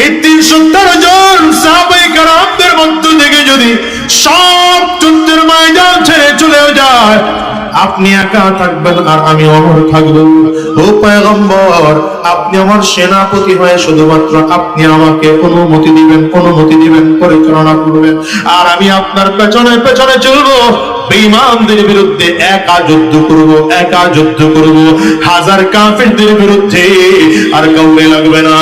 এই তিনশো তেরো জন সাহাবাই কারামদের মধ্য থেকে যদি সব যুদ্ধের ময়দান ছেড়ে চলে যায়, আপনি একা থাকবেন আর আমি অমর থাকব। ও পয়গম্বর, আপনি আমার সেনাপতি হয়ে শুধুমাত্র আপনি আমাকে অনুমতি দিবেন অনুমতি দিবেন, পরিচালনা করবেন। আর আমি আপনার পেছনে পেছনে চলবো। বেঈমানদের বিরুদ্ধে একা যুদ্ধ করব, একা যুদ্ধ করব। হাজার কাফেরদের বিরুদ্ধে আর কাউকে লাগবে না।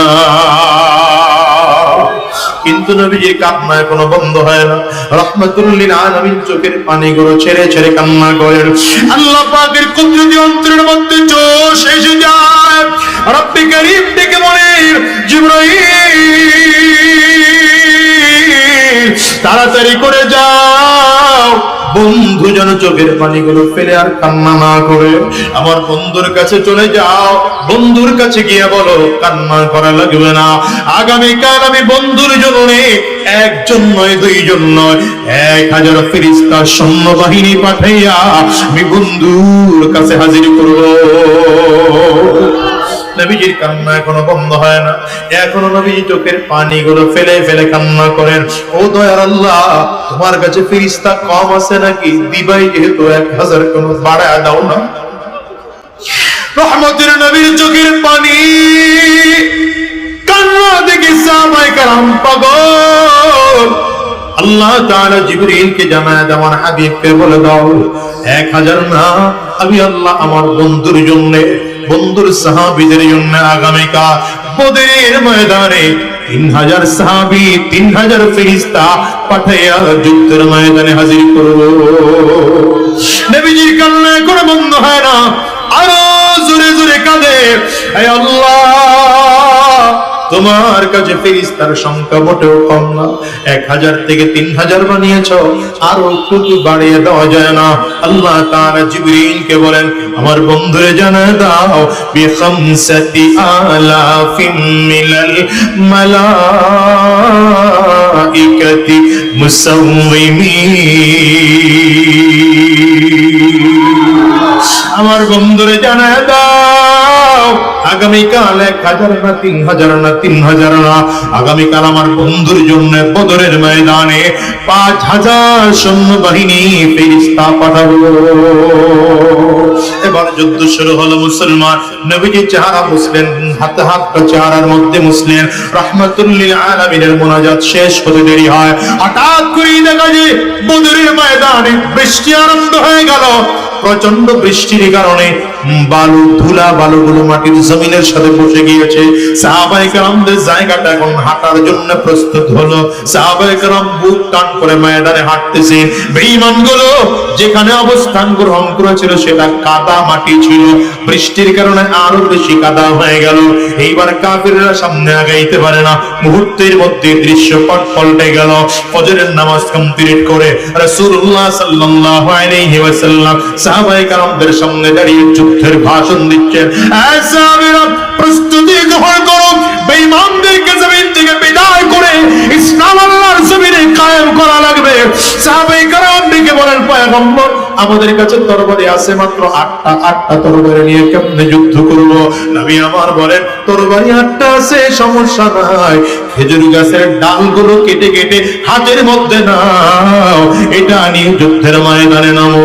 কিন্তু নবীজির কান্না এখনও বন্ধ হয় না। রহমাতুল্লিল আলামিন চোখের পানিগুলো ছেড়ে ছেড়ে কান্না করেন। আল্লাহ পাকের কুদরতি অন্তরের মধ্যে জোশ এসে যায়। রব্বি করিম ডেকে বলেন, জিবরাইল, তাড়াতাড়ি করে যাও। বন্ধু যেন চোখের পানিগুলো ফেলে আর কান্না না করে। আমার বন্ধুর কাছে চলে যাও। বন্ধুর কাছে গিয়ে বলো, কান্না করা লাগবে না। আগামীকাল আমি বন্ধুর জন্য একজন নয়, দুইজন নয়। এক হাজার ফিরিস্তার সৈন্য বাহিনী পাঠাইয়া আমি বন্ধুর কাছে হাজির করব। নবীজির কান্না এখনও বন্ধ হয় না। এখনও চোখের পানিগুলো ফেলে ফেলে কান্না করেন। ও দয়ার আল্লাহ, তোমার কাছে ফিরিস্তা কম আছে নাকি? দিবাই যেহেতু এক হাজার দাও না। রহমতের নবীর চোখের পানি আল্লাহ জানায় হাবিবকে বলে দাও, এক হাজার না, আমি আল্লাহ আমার বন্ধুর জন্য বন্ধুর জন্য আগামীকাল ময়দানে তিন হাজার সাহাবি, তিন হাজার পাঠাইয়া যুদ্ধের ময়দানে হাজির করব। নবীজির কান্না বন্ধ হয় না, আরও জোরে জোরে কাঁদে আল্লাহ। তোমার কাছে ফেরিস্তার সংখ্যা মোটেও কম না। এক হাজার থেকে তিন হাজার বানিয়েছ, আরও একটু বাড়িয়ে দেওয়া যায় না। আল্লাহ তাআলা জিবরিলকে বলেন, আমার বন্ধুরে জানা দাও বি খামসাতি আলাফিম মিনাল মালাইকাতি মুসাউমিমিন আমার বন্ধুরে জানা দাও আগামীকাল এক হাজার না, তিন হাজার না, তিন হাজার না। আগামীকাল আমার বন্ধুর জন্য বদরের ময়দানে পাঁচ হাজার সৈন্য বাহিনী ফেরিস্তা পাঠাবো। এবার যুদ্ধ শুরু হলো মুসলমান। নবীজি চেহারা মুসলিম, হাতে হাতটা চেহারার মধ্যে মুসলিম। রহমতুল্লিল আলামিনের মোনাজাত শেষ হতে দেরি হয়। হঠাৎ করেই দেখা যায়, বদরের ময়দানে বৃষ্টি আরম্ভ হয়ে গেল। প্রচণ্ড বৃষ্টির কারণে বালু, ধুলা বালুগুলো মাটির জমিনের সাথে বসে গিয়েছে। জায়গাটা এখন হাঁটার জন্য প্রস্তুত হলো। বুক টান করে ময়দানে হাঁটতেছে যেখানে অবস্থান গ্রহণ করেছিল, সেটা কাদা মাটি ছিল। বৃষ্টির কারণে আরও বেশি কাদা হয়ে গেল। এইবার কাফিররা সামনে আগাইতে পারে না। মুহূর্তের মধ্যে দৃশ্যপট পাল্টে গেল। ফজরের নামাজ কমপ্লিট করে ওয়াসাল্লাম সাহাবায়ে কারামদের সামনে দাঁড়িয়ে যুদ্ধের ভাষণ দিচ্ছেন। প্রস্তুতি গ্রহণ করো। বেঈমানদেরকে জমিন থেকে বিদায় করে ইসলাম আল্লাহর জমিনে কায়েম করা লাগবে। সাহাবাই কারাম দিকে বলেন, পয়গম্বর আমাদের কাছে তরবারি আছে মাত্র আটটা আটটা তরবারি নিয়ে কেমনে যুদ্ধ করব? নবী আমার বলেন, তরবারি আটটা আছে, সমস্যা নাই। খেজুর গাছের ডালগুলো কেটে কেটে হাতের মধ্যে নাও। এটা নিয়ে যুদ্ধের ময়দানে নামো।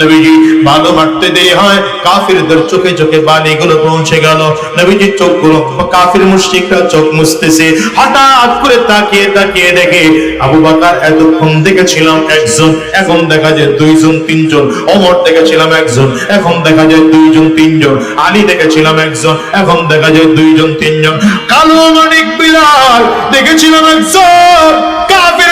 নবীজি বালু মারতে হয়, কাফিরদের চোখে চোখে পৌঁছে গেল। নবীজি চোখগুলো কাফির চোখ মুছতেছে। হঠাৎ করে তাকিয়ে তাকিয়ে দেখে আবু বকর এতক্ষণ দেখেছিলাম একজন, এখন দেখা যায় দুইজন, তিনজন। ওমর দেখেছিলাম একজন, এখন দেখা যায় দুইজন, তিনজন। আলী দেখেছিলাম একজন, এখন দেখা যায় দুইজন, তিনজন। কালো মানিক বিলাল দেখেছিলাম একজন কাফিররা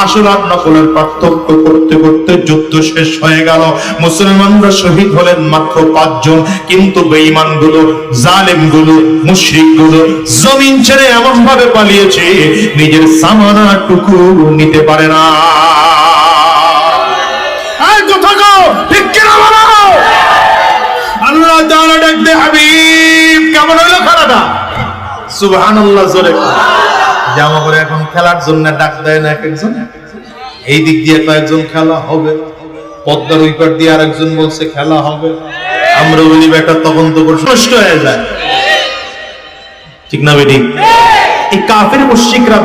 আসল আর নকলের পার্থক্য করতে করতে যুদ্ধ শেষ হয়ে গেল। মুসলমানরা শহীদ হলেন মাত্র পাঁচজন, কিন্তু বেঈমানগুলো জালেমগুলো মুশরিকগুলো জমিন ছেড়ে এমন ভাবে পালিয়েছে, নিজের নিতে পারে না। ডাক দে কেমন হলো খেলাটা জোরে জামা করে এখন খেলার জন্য ডাক দেয় না এক একজন। এই দিক দিয়ে কয়েকজন খেলা হবে। পদ্মার ওই পার দিয়ে আরেকজন বলছে, খেলা হবে। আমরা বলি, বেটা, তখন তো নষ্ট হয়ে যায়। ঠিক না বেটি? এই কাফের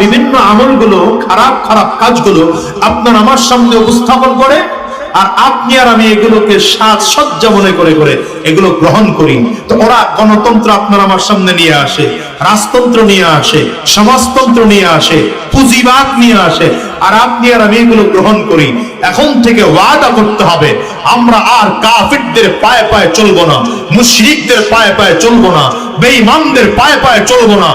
বিভিন্ন আমলগুলো, খারাপ খারাপ কাজগুলো আপনার আমার সামনে উপস্থাপন করে, আর আপনি আর আমি এগুলোকে সাজসজ্জা মনে করে করে এগুলো গ্রহণ করি। তো ওরা গণতন্ত্র আপনার আমার সামনে নিয়ে আসে। রাজতন্ত্র নিয়ে আসে, সমাজতন্ত্র নিয়ে আসে, পুঁজিবাদ নিয়ে আসে। আর আপনি আর আমি এগুলো গ্রহণ করি। এখন থেকে ওয়াদা করতে হবে, আমরা আর কাফিরদের পায়ে পায়ে চলবো না, মুশরিকদের পায়ে পায়ে চলবো না, বেঈমানদের পায়ে পায়ে চলবো না।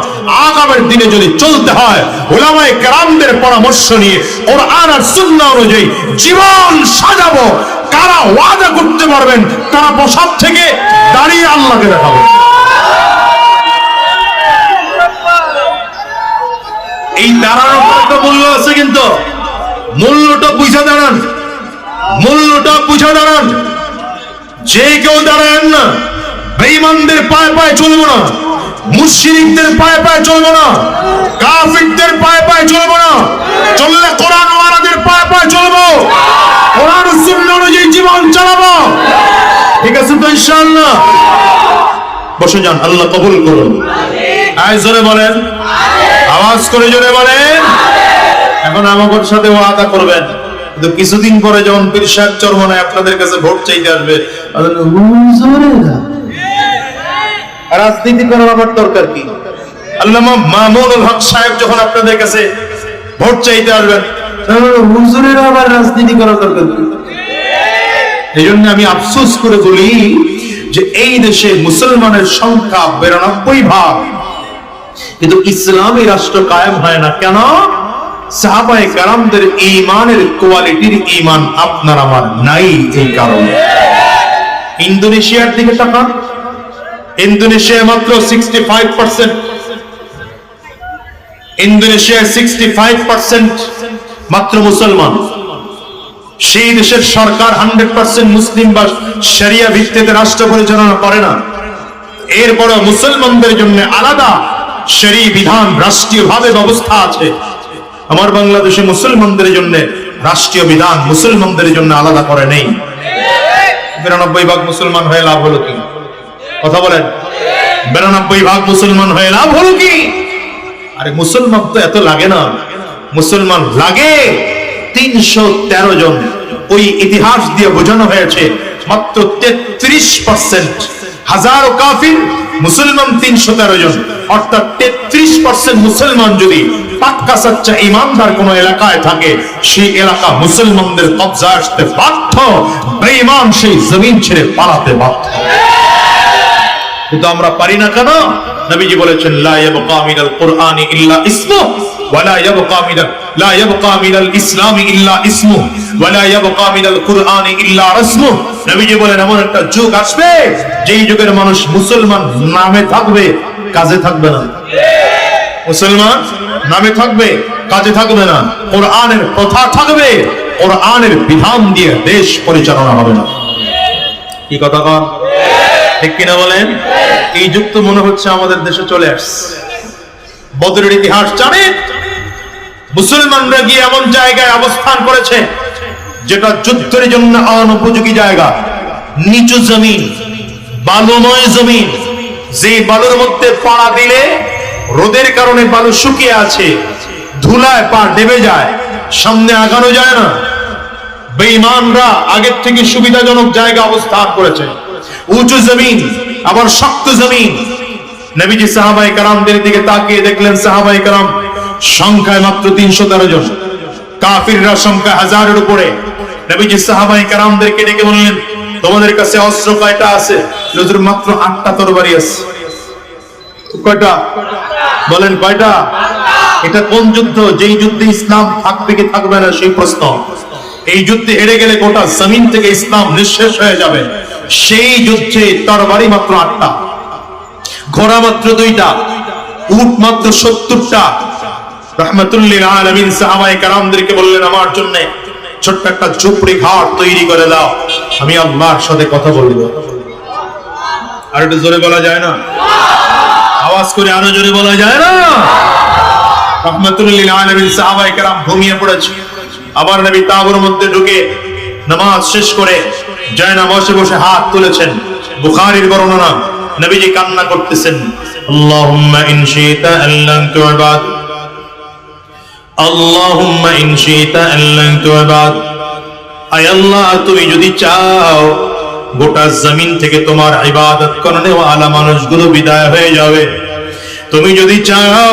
আগামের দিনে যদি চলতে হয় ওলামায়ে কেরামদের পরামর্শ নিয়ে, কোরআন আর সুন্নাহ অনুযায়ী জীবন সাজাবো। কারা ওয়াদা করতে পারবেন, তারা বসার থেকে দাঁড়িয়ে আল্লাহকে দেখাবো। এই দাঁড়ানোর একটা মূল্য আছে কিন্তু। মূল্যটা বুঝে দাঁড়ান। মূল্যটা বুঝে দাঁড়ান। যে কেউ দাঁড়ায়েন না, বেঈমানদের পায়ে পায়ে চলবো না, মুশরিকদের পায়ে পায়ে চলবো না, কাফিরদের পায়ে পায়ে চলবো না, চললে কোরআন ওয়ালাদের পায়ে পায়ে চলবো, কোরআন সুন্নাহ অনুযায়ী জীবন চালাবো। ঠিক আছে তো ইনশাআল্লাহ? বসে যান, আল্লাহ কবুল করুন। আয় জোরে বলেন। আওয়াজ করে জোরে বলেন। এখন আমাদের সাথে ওয়াদা করবেন। কিন্তু কিছুদিন পরে যখন পীর সাহেব চরমনায় আপনাদের কাছে ভোট চাইতে আসবে রাজনীতি করার আমার দরকার কি? আল্লামা মামুনুল হক সাহেব যখন আপনাদের কাছে ভোট চাইতে আসবেন হুজুরের আবার রাজনীতি করার দরকার কি? এই জন্য আমি আফসোস করে বলি যে এই দেশে মুসলমানের সংখ্যা বিরানব্বই ভাগ কিন্তু ইসলামী রাষ্ট্র কায়েম হয় না। কেন? সাহাবায়ে কারামদের ইমানের কোয়ালিটির ইমান আপনার আমার নাই এই কারণে। ইন্দোনেশিয়ার দিকে তাকান। ইন্দোনেশিয়া মাত্র sixty five percent Indonesia sixty five percent মাত্র মুসলমান। সেই দেশের সরকার হান্ড্রেড পার্সেন্ট মুসলিম বা শরিয়া ভিত্তিতে রাষ্ট্র পরিচালনা করে না। এরপরও মুসলমানদের জন্য আলাদা শরী বিধান রাষ্ট্রীয় ভাবে ব্যবস্থা আছে। আমার বাংলাদেশে মুসলমানদের জন্য রাষ্ট্রীয় বিধান মুসলমানদের জন্য আলাদা করে নেই। বিরানব্বই ভাগ মুসলমান হয়ে লাভ হলো কি? কথা বলেন। বিরানব্বই ভাগ মুসলমান হয়ে লাভ হলো কি? আরে মুসলমান তো এত লাগে না। মুসলমান লাগে। তিনশো তেরো জন। ওই ইতিহাস দিয়ে বোঝানো হয়েছে মাত্র তেত্রিশ পার্সেন্ট হাজারো কাফির মুসলমান তিনশো তেরো জন। অর্থাৎ তেত্রিশ পার্সেন্ট মুসলমান যদি পাক্কা সাচ্চা ইমানদার কোন এলাকায় থাকে, সেই এলাকা মুসলমানদের কবজা আসতে বাধ্য, বেঈমান সেই জমিন ছেড়ে পালাতে বাধ্য। কিন্তু আমরা পারি না কেন? নবীজি বলেছেন, লা ইয়াবকা মিনাল কুরআনি ইল্লা ইসমু ওয়ালা ইয়াবকা মিনাল লা ইয়াবকা মিনাল ইসলামি ইল্লা ইসমু ওয়ালা ইয়াবকা মিনাল কুরআনি ইল্লা রাসমু নবীজি বলেন, এমন একটা যুগ আসবে, যেই যুগের মানুষ মুসলমান নামে থাকবে, কাজে থাকবে না। মুসলমান নামে থাকবে, কাজে থাকবে না। কোরআনের কথা থাকবে, কোরআনের বিধান দিয়ে দেশ পরিচালনা হবে না। কি কথা কন? ঠিক কিনা বলেন? এই যুগ তো মনে হচ্ছে আমাদের দেশে চলে আসছে। বদরের ইতিহাস জানে মুসলমানরা গিয়ে এমন জায়গায় অবস্থান করেছে, যেটা যুদ্ধের জন্য অনুপযোগী জায়গা। নিচু জমিন, বালুময় জমিন, যে বালুর মধ্যে পাড়া দিলে রোদের কারণে বালু শুকিয়ে আছে, ধুলায় পা ডেবে যায়, সামনে আগানো যায় না। বেঈমানরা আগের থেকে সুবিধাজনক জায়গা অবস্থান করেছে। উঁচু জমিন, আবার শক্ত জমিন। নবীজি সাহাবাই কারামদের দিকে তাকিয়ে দেখলেন সাহাবাই কারাম সংখ্যায় মাত্র তিনশো তেরো জন। কাফিররা সংখ্যা হাজারের উপরে। নবীজি সাহাবাই ডেকে বললেন, তোমাদের কাছে অস্ত্র কয়টা আছে? নজর মাত্র আটটা তরবারি আছে। কয়টা? বলেন কয়টা? এটা কোন যুদ্ধ? যেই যুদ্ধে ইসলাম থাকবে কি থাকবে না, সেই প্রশ্ন। এই যুদ্ধে হেরে গেলে গোটা জমিন থেকে ইসলাম নিঃশেষ হয়ে যাবে। সেই যুদ্ধে তরবারি মাত্র আটটা। ঘোড়া মাত্র দুইটা। উট মাত্র সত্তরটা। রহমতুল্লিল আলমিন সাহাবাই কারামদেরকে বললেন, আমার জন্য ছোট্ট একটা ঘাট তৈরি করে দাও। আমি সাথে কথা আর একটু জোরে বলা যায় না? আওয়াজ করে আরও জোরে বলা যায় না? রহমতুল্লিল আলমিন সাহাবাই কারাম ঘুমিয়ে পড়েছে। আবার নবী তাবুর মধ্যে ঢুকে নামাজ শেষ করে জয়না বসে বসে হাত তুলেছেন। বুখারীর বর্ণনা, নবীজি কান্না করতেছেন। আল্লাহুম্মা আল্লাহুম্মা ইন শিতা আল্লান তুবাদ। আয় আল্লাহ, তুমি যদি চাও গোটা জমিন থেকে তোমার ইবাদত করনে ওয়ালা মানুষগুলো বিদায় হয়ে যাবে। তুমি যদি চাও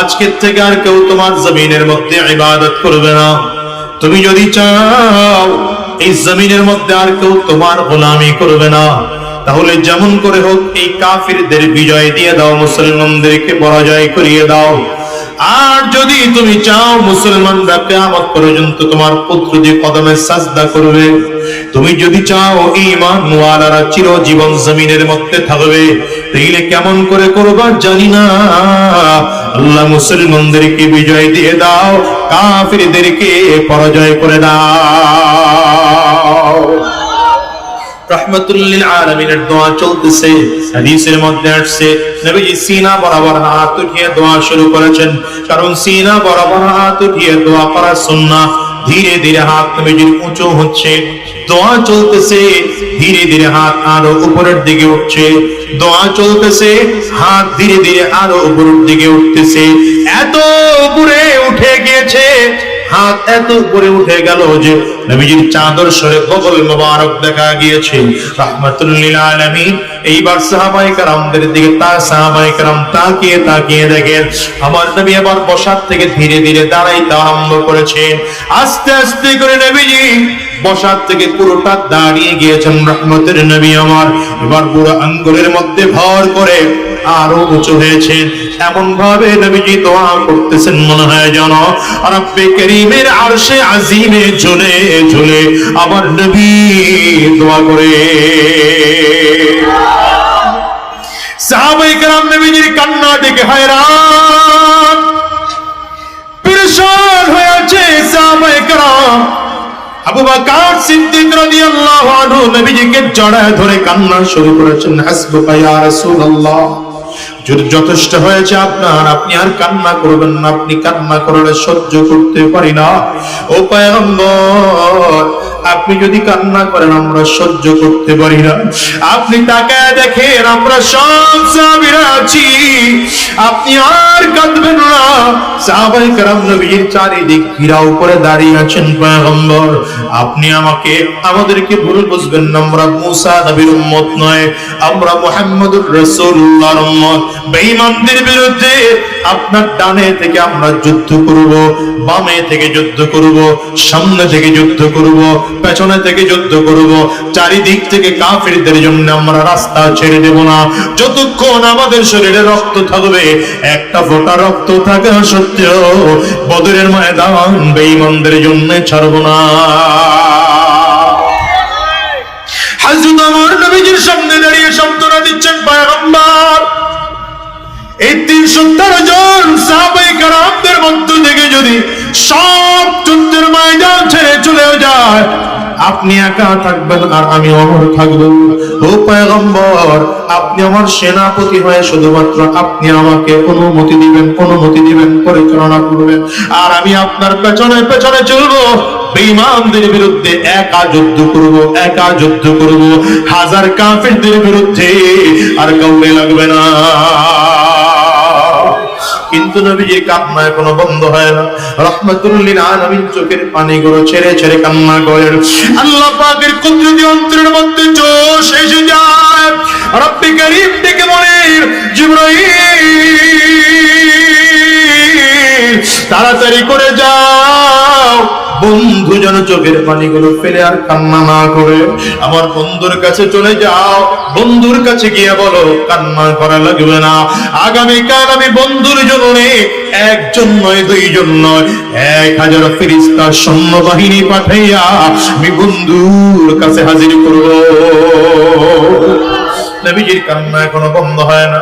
আজকের থেকে আর কেউ তোমার জমিনের মধ্যে ইবাদত করবে না। তুমি যদি চাও এই জমিনের মধ্যে আর কেউ তোমার গোলামি করবে না। তাহলে যেমন করে হোক এই কাফিরদের বিজয় দিয়ে দাও, মুসলমানদেরকে পরাজয় করিয়ে দাও। আর যদি তুমি চাও মুসলমানরা কেয়ামত পর্যন্ত তোমার পুত্র দিয়ে কদমে সাজদা করবে, তুমি যদি চাও ওয়ালারা চিরজীবন জমিনের মধ্যে থাকবে তাইলে কেমন করে করবা জানি না। আল্লাহ মুসলমানদেরকে বিজয় দিয়ে দাও, কাফিরদেরকে পরাজয় করে দাও। ধীরে ধীরে হাত উঁচু হচ্ছে। দোয়া চলতেছে, ধীরে ধীরে হাত আরও উপরের দিকে উঠছে। দোয়া চলতেছে, হাত ধীরে ধীরে আরও উপরের দিকে উঠতেছে। এত উপরে উঠে গিয়েছে হাত এত উপরে উঠে গেল যে নবীজির চাদর সরে বগল মোবারক দেখা গিয়েছে। রাহমাতুল্লিল এইবার সাহাবাই কারামদের দিকে তা সাহাবাই কারাম তাকিয়ে তাকিয়ে দেখেন, আমার নবী এবার বসার থেকে ধীরে ধীরে দাঁড়াইতে আরম্ভ করেছেন। আস্তে আস্তে করে নবীজি বসার থেকে পুরোটা দাঁড়িয়ে গিয়েছেন রহমতের নবী আমার। এবার পুরো আঙ্গুলের মধ্যে ভর করে আরো উঁচু হয়েছে এমন ভাবে নবীজি দোয়া করতেছেন মনে হয় যেন রব্বে করিমের আরশে আজিমে ঝুলে ঝুলে আমার নবী দোয়া করে সাহাবাই کرام নবীজির কান্না দেখে হয়রান পরেশান হয়ে আছে সাহাবাই کرام আবু বকর সিদ্দিক রাদিয়াল্লাহু আনহু নবীজিকে জড়ায় ধরে কান্না শুরু করেছেন হাসবুকা ইয়া রাসূলুল্লাহ Yeah. যথেষ্ট হয়েছে আপনার আপনি আর কান্না করবেন না আপনি কান্না করলে সহ্য করতে পারি না ও পয়গম্বর আপনি যদি কান্না করেন আমরা সহ্য করতে পারি না আপনি তাকায় দেখেন আমরা সব সাহাবীরা আছি আপনি আর কাঁদবেন না সাহাবাই کرام নবীর চারিদিক ঘিরাও করে দাঁড়িয়ে আছেন পয়গম্বর আপনি আমাকে আমাদেরকে ভুল বুঝবেন না আমরা মুসা নবীর উম্মত নয় আমরা মুহাম্মদুর রাসূলুল্লাহর উম্মত বেঈমানদের বিরুদ্ধে আপনার ডানে থেকে আমরা যুদ্ধ করব, বামে থেকে যুদ্ধ করব, সামনে থেকে যুদ্ধ করব, পেছনে থেকে যুদ্ধ করব। চারিদিক থেকে কাফিরদের জন্য আমরা রাস্তা ছেড়ে দেব না। যতক্ষণ আমাদের শরীরে রক্ত থাকবে, একটা ফোঁটা রক্ত থাকা সত্ত্বেও বদরের ময়দান বেঈমানদের জন্য ছাড়ব না। এই তিনশো তেরো জন সাহাবাই কারামদের মধ্য থেকে যদি সব যুদ্ধের ময়দান ছেড়ে চলেও যায়, আপনি একা থাকবেন আর আমি অমর থাকব। ও পয়গম্বর, আপনি আমার সেনাপতি হয়ে শুধুমাত্র আপনি আমাকে অনুমতি দিবেন অনুমতি দিবেন, পরিচালনা করবেন। আর আমি আপনার পেছনে পেছনে চলবো, বেঈমানদের বিরুদ্ধে একা যুদ্ধ করব, একা যুদ্ধ করব। হাজার কাফেরদের বিরুদ্ধে আর কাউকে লাগবে না। কিন্তু নবীজি কান্নায় কোনো বন্ধ হয় না। রহমাতুল্লিল আলামিন চোখের পানিগুলো ছেড়ে ছেড়ে কান্না করে। আল্লাহ পাকের কুদরতি অন্তরের মধ্যে জোশ এসে যায়। রব্বি করিম ডেকে বলেন জিবরাইল, তাড়াতাড়ি করে যাও বন্ধু যেন চোখের পানিগুলো ফেলে আর কান্না না করে। আমার বন্ধুর কাছে চলে যাও, বন্ধুর কাছে গিয়ে বলো, কান্না করা লাগবে না। আগামীকাল আমি বন্ধুর জন্য, একজন নয়, দুইজন নয়, এক হাজার ফিরিস্তা সৈন্য বাহিনী পাঠাইয়া আমি বন্ধুর কাছে হাজির করব। নবীজির কান্না এখনও বন্ধ হয় না।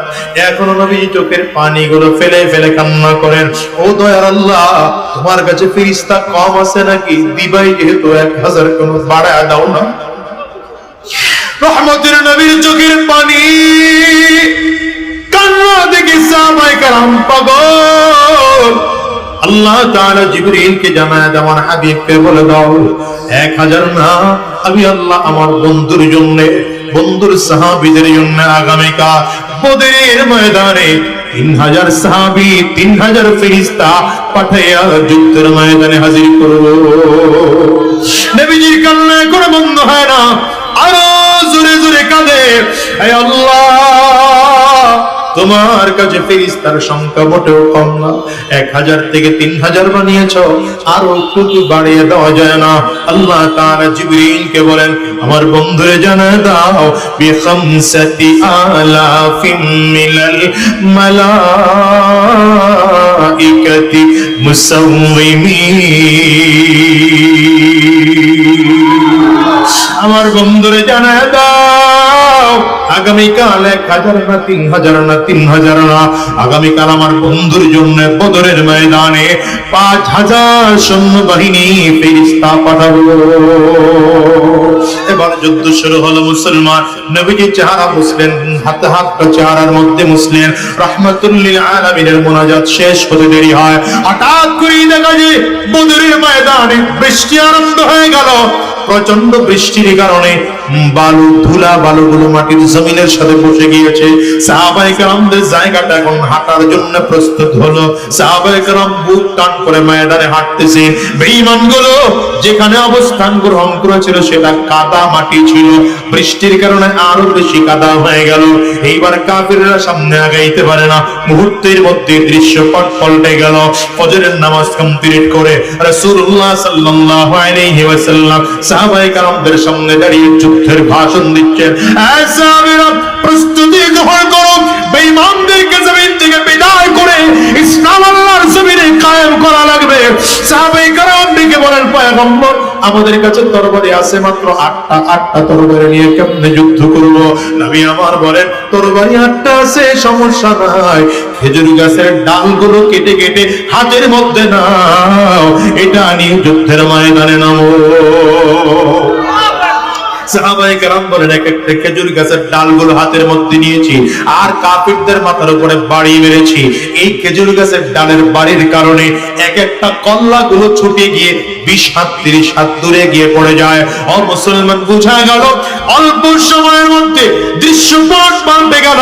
এখনও নবীজি চোখের পানিগুলো ফেলে ফেলে কান্না করেন। ও দয়ার আল্লাহ, তোমার কাছে ফিরিস্তা কম আছে নাকি? দিবাই যেহেতু এক হাজার কোন বাড়ায় দাও না। রহমতের নবীর চোখের পানি, কান্না দেখে সাহাবায়ে কারাম পাগল। আল্লাহ তাআলা জিবরিলকে জানায় দেওয়ার হাবিবকে বলে দাও, এক হাজার না, আমি আল্লাহ আমার বন্ধুর জন্য বন্ধুর সাহাবিদের জন্য আগামীকাল বদরের ময়দানে তিন হাজার সাহাবি তিন হাজার ফেরিস্তা পাঠাইয়া যুদ্ধের ময়দানে হাজির করব। নবীজির কান্না কোনো বন্ধ হয় না। আরও জোরে জোরে কাঁদে। আল্লাহ! তোমার কাছে ফেরিস্তার সংখ্যা মোটেও কম না। এক হাজার থেকে তিন হাজার বানিয়েছ, আরও একটু বাড়িয়ে দেওয়া যায় না। আল্লাহ তাআলা জিবরিলকে বলেন, আমার বন্ধুরে জানা দাও, বিখামসাতি আলাফিম মিনাল মালাইকাতি মুসাউমিমিন আমার বন্ধুরে জানা দাও। আগামীকাল এক হাজার না, তিন হাজার না, তিন হাজার না। আগামীকাল আমার বন্ধুর জন্য বদরের ময়দানে পাঁচ হাজার সৈন্য বাহিনী ফেরিস্তা পাঠাবো। এবার যুদ্ধ শুরু হলো মুসলমান। নবীজি চেহারা মুসলিম, হাতে হাতটা চেহারার মধ্যে মুসলিম। রহমতুল্লিল আলামিনের মোনাজাত শেষ হতে দেরি হয়। হঠাৎ করেই দেখা যায়, বদরের ময়দানে বৃষ্টি আরম্ভ হয়ে গেল। প্রচণ্ড বৃষ্টির কারণে বালু, ধুলা বালুগুলো মাটির জমিনের সাথে বসে গিয়েছে। জায়গাটা এখন হাঁটার জন্য প্রস্তুত হলো। বুক টান করে ময়দানে হাঁটতেছে। যেখানে অবস্থান গ্রহণ করেছিল সেটা কাদা মাটি ছিল। বৃষ্টির কারণে আরও বেশি কাদা হয়ে গেল। এইবার সামনে আগাইতে পারে না। মুহূর্তের মধ্যে দৃশ্যপট পাল্টে গেল। ফজরের নামাজ কমপ্লিট করে রাসূলুল্লাহ সাল্লাল্লাহু আলাইহি ওয়াসাল্লাম সাহাবায়ে কারামদের সামনে দাঁড়িয়ে যুদ্ধের ভাষণ দিচ্ছেন। প্রস্তুতি গ্রহণ করো। বেঈমানদেরকে জমিন থেকে আমাদের কাছে তরবারি আছে মাত্র আটটা আটটা তরবারি নিয়ে কেমনে যুদ্ধ করব? নবী আমার বলেন, তরবারি আটটা আছে, সমস্যা নাই। খেজুর গাছের ডালগুলো কেটে কেটে হাতের মধ্যে নাও। এটা নিয়ে যুদ্ধের ময়দানে নামো। সাহাবায়ে কেরাম খেজুর গাছের ডালগুলো হাতের মধ্যে নিয়েছি আর মাথার উপরে বাড়ি মেরেছি। এই খেজুর গাছের ডালের বাড়ির কারণে এক একটা ছুটে গিয়ে বিশ হাত, তিরিশ হাত দূরে গিয়ে পড়ে যায়। মুসলমান, বুঝা গেল? অল্প সময়ের মধ্যে দৃশ্যপট গেল।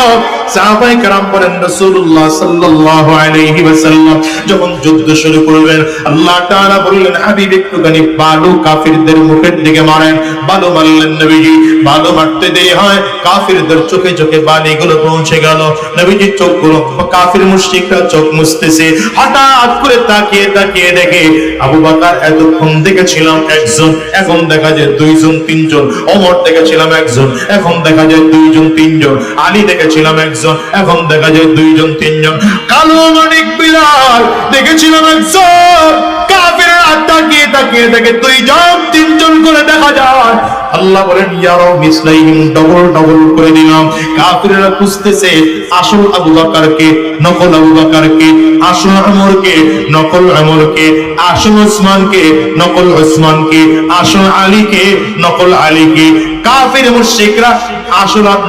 মারেন। বালু মারলেন নবীজি বালু মারতে দেরি হয়, কাফিরদের চোখে চোখে বালিগুলো পৌঁছে গেল। নবীজি চোখগুলো কাফির মুশরিকরা চোখ মুছতেছে। হঠাৎ করে তাকিয়ে তাকিয়ে দেখে আবু বকর এতক্ষণ দেখেছিলাম একজন, এখন দেখা যায় দুইজন, তিনজন। ওমর দেখেছিলাম একজন, এখন দেখা যায় দুইজন, তিনজন। আলী দেখেছিলাম একজন, এখন দেখা যায় দুইজন, তিনজন। কালো মানিক বিলাল দেখেছিলাম একজন কাফিররা তাকিয়ে তাকিয়ে দেখে দুইজন তিনজন করে দেখা যায়। আল্লাহ বলেন ইয়ারাও মিসলাইহিম ডবল ডবল করে দিলাম। কাফিররা খুঁজতেছে, আসল আবু বকরকে, নকল আবু বকরকে, আসল ওমরকে নকল ওমরকে আসল ওসমানকে, নকল ওসমানকে, আসল আলীকে, নকল আলীকে। কাফির মুশরিকরা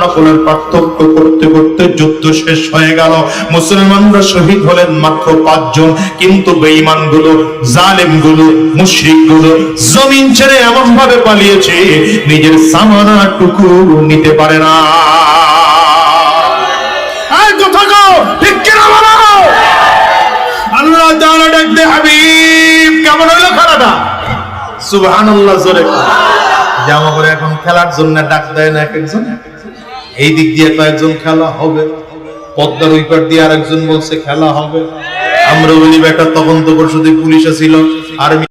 নকলের পার্থক্য করতে করতে যুদ্ধ শেষ হয়ে গেল। মুসলমানরা শহীদ হলেন মাত্র পাঁচজন, কিন্তু জমিন ছেড়ে এমন ভাবে পালিয়েছে, নিজের সামানা টুকু নিতে পারে না। কেমন হলো খেলাটা জোরে জামা করে এখন খেলার জন্য ডাক দেয় না এক একজন? এই দিক দিয়ে কয়েকজন খেলা হবে। পদ্মার উইপার দিয়ে আরেকজন বলছে খেলা হবে। আমরা বলি, বেটা তদন্ত পরিষদে পুলিশ ছিল। আর্মি